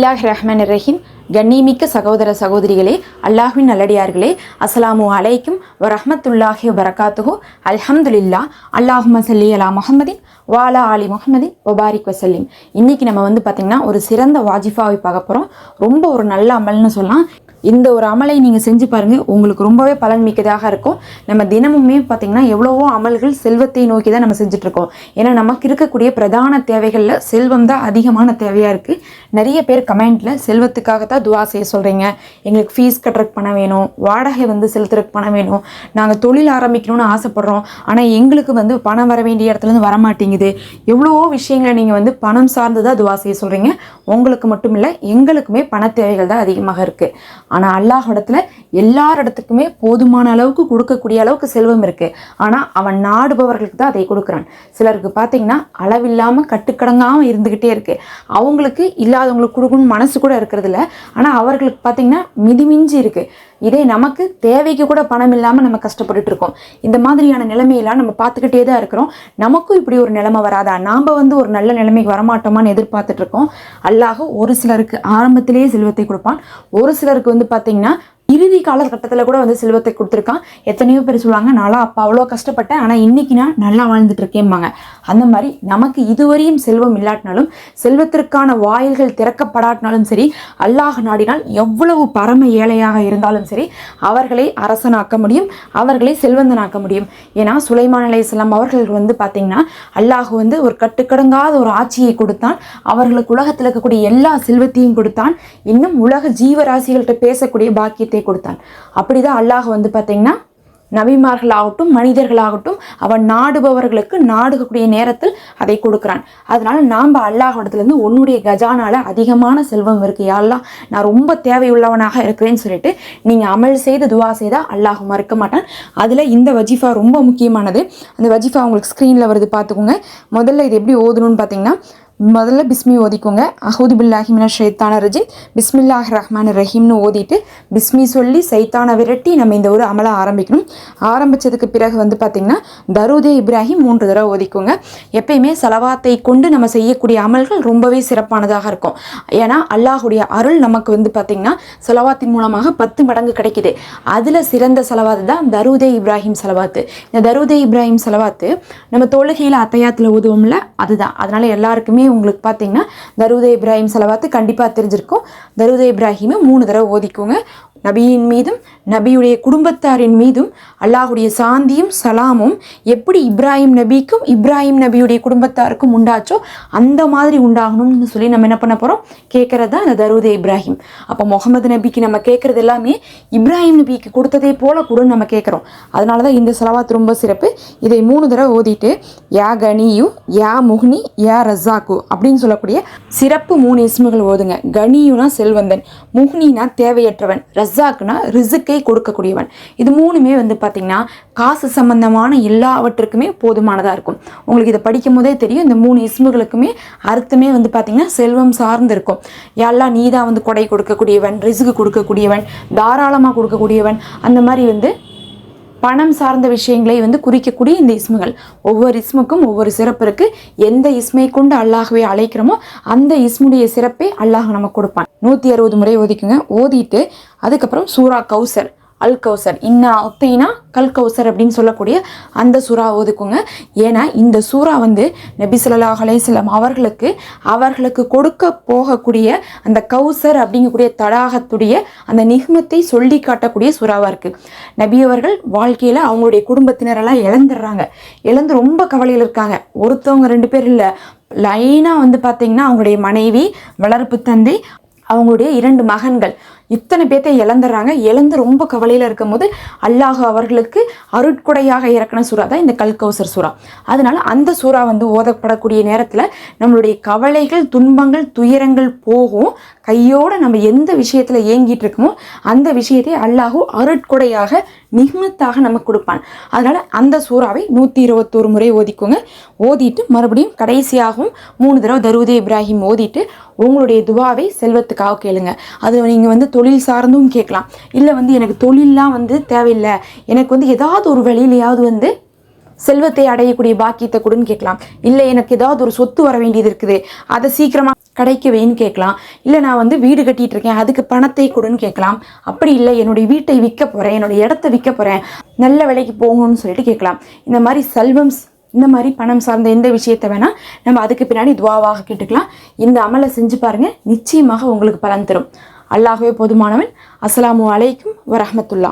அல்லாஹ் ரஹ்மான் ரஹீம். கண்ணிமிக்க சகோதர சகோதரிகளே அல்லாஹ்வின் நல்லடியார்களே அஸ்ஸலாமு அலைக்கும் வரஹமத்துல்லாஹி வரகாத்துஹு அல்ஹம்துலில்லா அல்லாஹ் சல்லி அலா முஹம்மதின் வாலா அலி முஹம்மதின் ஒபாரிக் வசல்லிம். இன்னைக்கு நம்ம வந்து பார்த்திங்கன்னா ஒரு சிறந்த வாஜிஃபாவை பார்க்க போகிறோம் ரொம்ப ஒரு நல்ல அமல்னு சொல்லலாம். இந்த ஒரு அமலை நீங்கள் செஞ்சு பாருங்கள் உங்களுக்கு ரொம்பவே பலன் மிக்கதாக இருக்கும். நம்ம தினமுமே பார்த்திங்கன்னா எவ்வளவோ அமல்கள் செல்வத்தை நோக்கி தான் நம்ம செஞ்சிட்ருக்கோம். ஏன்னா நமக்கு இருக்கக்கூடிய பிரதான தேவைகளில் செல்வம் தான் அதிகமான தேவையாக இருக்குது நிறைய பேர் கமெண்ட்டில் செல்வத்துக்காக தான் துவா செய்ய சொல்கிறீங்க எங்களுக்கு ஃபீஸ் கட்டுறதுக்கு பணம் வேணும். வாடகை வந்து செலுத்துறதுக்கு பணம் வேணும். நாங்கள் தொழில் ஆரம்பிக்கணும்னு ஆசைப்பட்றோம். ஆனால் எங்களுக்கு வந்து பணம் வர வேண்டிய இடத்துலேருந்து வர மாட்டேங்குது எவ்வளவோ விஷயங்களை நீங்கள் வந்து பணம் சார்ந்து தான் துவா செய்ய சொல்கிறீங்க உங்களுக்கு மட்டும் இல்லை எங்களுக்குமே பண தேவைகள் தான் அதிகமாக இருக்குது ஆனால் அல்லாஹ் இடத்துல எல்லார் இடத்துக்குமே போதுமான அளவுக்கு கொடுக்கக்கூடிய அளவுக்கு செல்வம் இருக்குது ஆனால் அவன் நாடுபவர்களுக்கு தான் அதை கொடுக்குறான். சிலருக்கு பார்த்தீங்கன்னா அளவில்லாமல் கட்டுக்கடங்காமல் இருந்துக்கிட்டே இருக்குது அவங்களுக்கு இல்லாதவங்களுக்கு கொடுக்கணும்னு மனசு கூட இருக்கிறதில்ல. ஆனால் அவர்களுக்கு பார்த்தீங்கன்னா மிதிமிஞ்சி இருக்குது இதே நமக்கு தேவைக்கு கூட பணம் இல்லாமல் நம்ம கஷ்டப்பட்டுட்டு இருக்கோம் இந்த மாதிரியான நிலைமையெல்லாம் நம்ம பார்த்துக்கிட்டே தான் இருக்கிறோம். நமக்கும் இப்படி ஒரு நிலைமை வராதா? நாம் வந்து ஒரு நல்ல நிலைமைக்கு வரமாட்டோமான்னு எதிர்பார்த்துட்டு இருக்கோம் அல்லாஹ் ஒரு சிலருக்கு ஆரம்பத்திலேயே செல்வத்தை கொடுப்பான். ஒரு சிலருக்கு வந்து பார்த்தீங்கன்னா இறுதி காலகட்டத்தில் கூட வந்து செல்வத்தை கொடுத்துருக்கான். எத்தனையோ பேர் சொல்லுவாங்க நான்லாம் அப்போ அவ்வளோ கஷ்டப்பட்டேன் ஆனால் இன்றைக்கி நான் நல்லா வாழ்ந்துட்டு இருக்கேம்பாங்க அந்த மாதிரி நமக்கு இதுவரையும் செல்வம் இல்லாட்டினாலும் செல்வத்திற்கான வாயில்கள் திறக்கப்படாட்டினாலும் சரி அல்லாஹ் நாடினால் எவ்வளவு பரம ஏழையாக இருந்தாலும் சரி அவர்களை அரசனாக்க முடியும் அவர்களை செல்வந்தனாக்க முடியும். ஏன்னா சுலைமான் அலைஹிஸ்ஸலாம் அவர்களுக்கு வந்து பார்த்தீங்கன்னா அல்லாஹ் வந்து ஒரு கட்டுக்கடங்காத ஒரு ஆட்சியை கொடுத்தான். அவர்களுக்கு உலகத்தில் இருக்கக்கூடிய எல்லா செல்வத்தையும் கொடுத்தான். இன்னும் உலக ஜீவராசிகள்கிட்ட பேசக்கூடிய பாக்கியத்தை கொடுத்தான் அப்படிதான் அல்லாஹ் வந்து பார்த்திங்கன்னா நபிமார்களாகட்டும் மனிதர்களாகட்டும் அவன் நாடுபவர்களுக்கு நாடுகக்கூடிய நேரத்தில் அதை கொடுக்குறான். அதனால நாம் அல்லாஹிடத்துலேருந்து உன்னுடைய கஜானால அதிகமான செல்வம் இருக்கு. யாரெல்லாம் நான் ரொம்ப தேவையுள்ளவனாக இருக்கிறேன்னு சொல்லிட்டு நீங்கள் அமல் செய்து துவா செய்தால் அல்லாஹ் மறுக்க மாட்டான். அதில் இந்த வஜிஃபா ரொம்ப முக்கியமானது. அந்த வஜிஃபா உங்களுக்கு ஸ்க்ரீனில் வருது பார்த்துக்கோங்க முதல்ல இது எப்படி ஓதணும்னு பார்த்தீங்கன்னா முதல்ல பிஸ்மி ஓதிக்கோங்க. அஹூது பில்லாஹிமினா ஷைத்தான ரஜி பிஸ்மில்லாஹ் ரஹ்மான் ரஹீம்னு ஓதிட்டு பிஸ்மி சொல்லி சைத்தானை விரட்டி நம்ம இந்த ஒரு அமலை ஆரம்பிக்கணும். ஆரம்பித்ததுக்கு பிறகு வந்து பார்த்திங்கன்னா தருதே இப்ராஹிம் மூன்று தடவை ஓதிக்கோங்க. எப்பயுமே செலவாத்தை கொண்டு நம்ம செய்யக்கூடிய அமல்கள் ரொம்பவே சிறப்பானதாக இருக்கும். ஏன்னா அல்லாஹுடைய அருள் நமக்கு வந்து பார்த்திங்கன்னா செலவாத்தின் மூலமாக பத்து மடங்கு கிடைக்குது. அதில் சிறந்த செலவாத்து தான் தருதே இப்ராஹிம் செலவாத்து. இந்த தருதே இப்ராஹிம் செலவாத்து நம்ம தொழுகையில் அத்தையாத்தில் ஓதுவோம்ல அதுதான். அதனால் எல்லாருக்குமே உங்களுக்கு பார்த்தீங்கன்னா தருதே இப்ராஹிம் செலவாத்து கண்டிப்பாக தெரிஞ்சிருக்கும். தருதே இப்ராஹிமை மூணு தடவை ஓதிக்கோங்க. நபியின் மீதும் நபியுடைய குடும்பத்தாரின் மீதும் அல்லாஹுடைய சாந்தியும் சலாமும் எப்படி இப்ராஹிம் நபிக்கும் இப்ராஹிம் நபியுடைய குடும்பத்தாருக்கும் உண்டாச்சோ அந்த மாதிரி உண்டாகணும்னு சொல்லி நம்ம என்ன பண்ண போகிறோம் கேட்குறது தான் அந்த தருதே இப்ராஹிம். அப்போ முகமது நபிக்கு நம்ம கேட்குறது எல்லாமே இப்ராஹிம் நபிக்கு கொடுத்ததே போல கூட நம்ம கேட்குறோம் அதனால தான் இந்த செலவாத் ரொம்ப சிறப்பு. இதை மூணு தடவை ஓதிட்டு யா கனியு யா முஹ்னி யா ரஸாக்கு. அப்படின்னு சொல்லக்கூடிய சிறப்பு மூணு இஸ்முகள் ஓதுங்க. கனியுனா செல்வந்தன் முஹ்னினா தேவையற்றவன் ரஸாக்குனா ரிசுக்கை கொடுக்கக்கூடியவன். இது மூணுமே வந்து பார்த்திங்கன்னா காசு சம்பந்தமான எல்லாவற்றுக்குமே போதுமானதாக இருக்கும். உங்களுக்கு இதை படிக்கும் போதே தெரியும். இந்த மூணு இஸ்முகளுக்குமே அர்த்தமே வந்து பார்த்திங்கன்னா செல்வம் சார்ந்து இருக்கும். யாரெல்லாம் நீ தான் வந்து கொடை கொடுக்கக்கூடியவன் ரிசுக்கு கொடுக்கக்கூடியவன் தாராளமாக கொடுக்கக்கூடியவன் அந்த மாதிரி வந்து பணம் சார்ந்த விஷயங்களை வந்து குறிக்கக்கூடிய இந்த இஸ்முகள். ஒவ்வொரு இஸ்முக்கும் ஒவ்வொரு சிறப்பு இருக்கு. எந்த இஸ்மை கொண்டு அல்லாஹ்வை அழைக்கிறோமோ அந்த இஸ்முடைய சிறப்பை அல்லாஹ் நமக்கு கொடுப்பான். நூற்றி அறுபது முறை ஓதிக்குங்க. ஓதிட்டு அதுக்கப்புறம் சூரா கௌசர். அல் கௌசர் இன்னா ஒத்தைனா கல் கௌசர் அப்படின்னு சொல்லக்கூடிய அந்த சூறா ஒதுக்குங்க. ஏன்னா இந்த சூறா வந்து நபி ஸல்லல்லாஹு அவர்களுக்கு அவர்களுக்கு கொடுக்க போகக்கூடிய அந்த கௌசர் அப்படிங்கக்கூடிய தடாகத்துடைய அந்த நிகமத்தை சொல்லி காட்டக்கூடிய சூறாவாக இருக்குது நபி அவர்கள் வாழ்க்கையில் அவங்களுடைய குடும்பத்தினரெல்லாம் இழந்துடுறாங்க. இழந்து ரொம்ப கவலையில் இருக்காங்க. ஒருத்தவங்க ரெண்டு பேர் இல்லை. லைனாக வந்து பார்த்தீங்கன்னா அவங்களுடைய மனைவி வளர்ப்பு தந்தை அவங்களுடைய இரண்டு மகன்கள். இத்தனை பேர்த்தை இழந்துடுறாங்க இழந்து ரொம்ப கவலையில் இருக்கும் போது அல்லாஹ் அவர்களுக்கு அருட்கொடையாக இறக்கின சூறா தான் இந்த கல்கௌசர் சூறா. அதனால் அந்த சூறா வந்து ஓதப்படக்கூடிய நேரத்தில் நம்மளுடைய கவலைகள் துன்பங்கள் துயரங்கள் போகும். கையோடு நம்ம எந்த விஷயத்தில் ஏங்கிட்டு இருக்கோமோ அந்த விஷயத்தை அல்லாஹூ அருட்கொடையாக நிகமத்தாக நமக்கு கொடுப்பான். அதனால் அந்த சூறாவை நூற்றி இருபத்தோரு முறை ஓதிக்கோங்க. ஓதிட்டு மறுபடியும் கடைசியாகவும் மூணு தடவை தருவதே இப்ராஹிம் ஓதிட்டு உங்களுடைய துவாவை செல்வத்துக்காக கேளுங்க. அது நீங்கள் வந்து தொழில் சார்ந்தும் கேட்கலாம். இல்லை வந்து எனக்கு தொழிலெலாம் வந்து தேவையில்லை. எனக்கு வந்து ஏதாவது ஒரு வழியிலையாவது வந்து செல்வத்தை அடையக்கூடிய பாக்கியத்தை கொடுன்னு கேட்கலாம். இல்லை எனக்கு ஏதாவது ஒரு சொத்து வர வேண்டியது இருக்குது. அதை சீக்கிரமாக கிடைக்க வேன்னு கேட்கலாம். இல்லை நான் வந்து வீடு கட்டிட்டு இருக்கேன். அதுக்கு பணத்தை கொடுன்னு கேட்கலாம். அப்படி இல்லை என்னுடைய வீட்டை விற்க போகிறேன் என்னுடைய இடத்த விற்க போகிறேன் நல்ல விலைக்கு போகணும்னு சொல்லிட்டு கேட்கலாம். இந்த மாதிரி செல்வம் இந்த மாதிரி பணம் சார்ந்த எந்த விஷயத்தை வேணால் நம்ம அதுக்கு பின்னாடி துவாவாக கேட்டுக்கலாம். இந்த அமலை செஞ்சு பாருங்கள் நிச்சயமாக உங்களுக்கு பலன் தரும். அல்லாஹ்வே போதுமானவன். அஸ்ஸலாமு அலைக்கும் வரஹமத்துல்லா.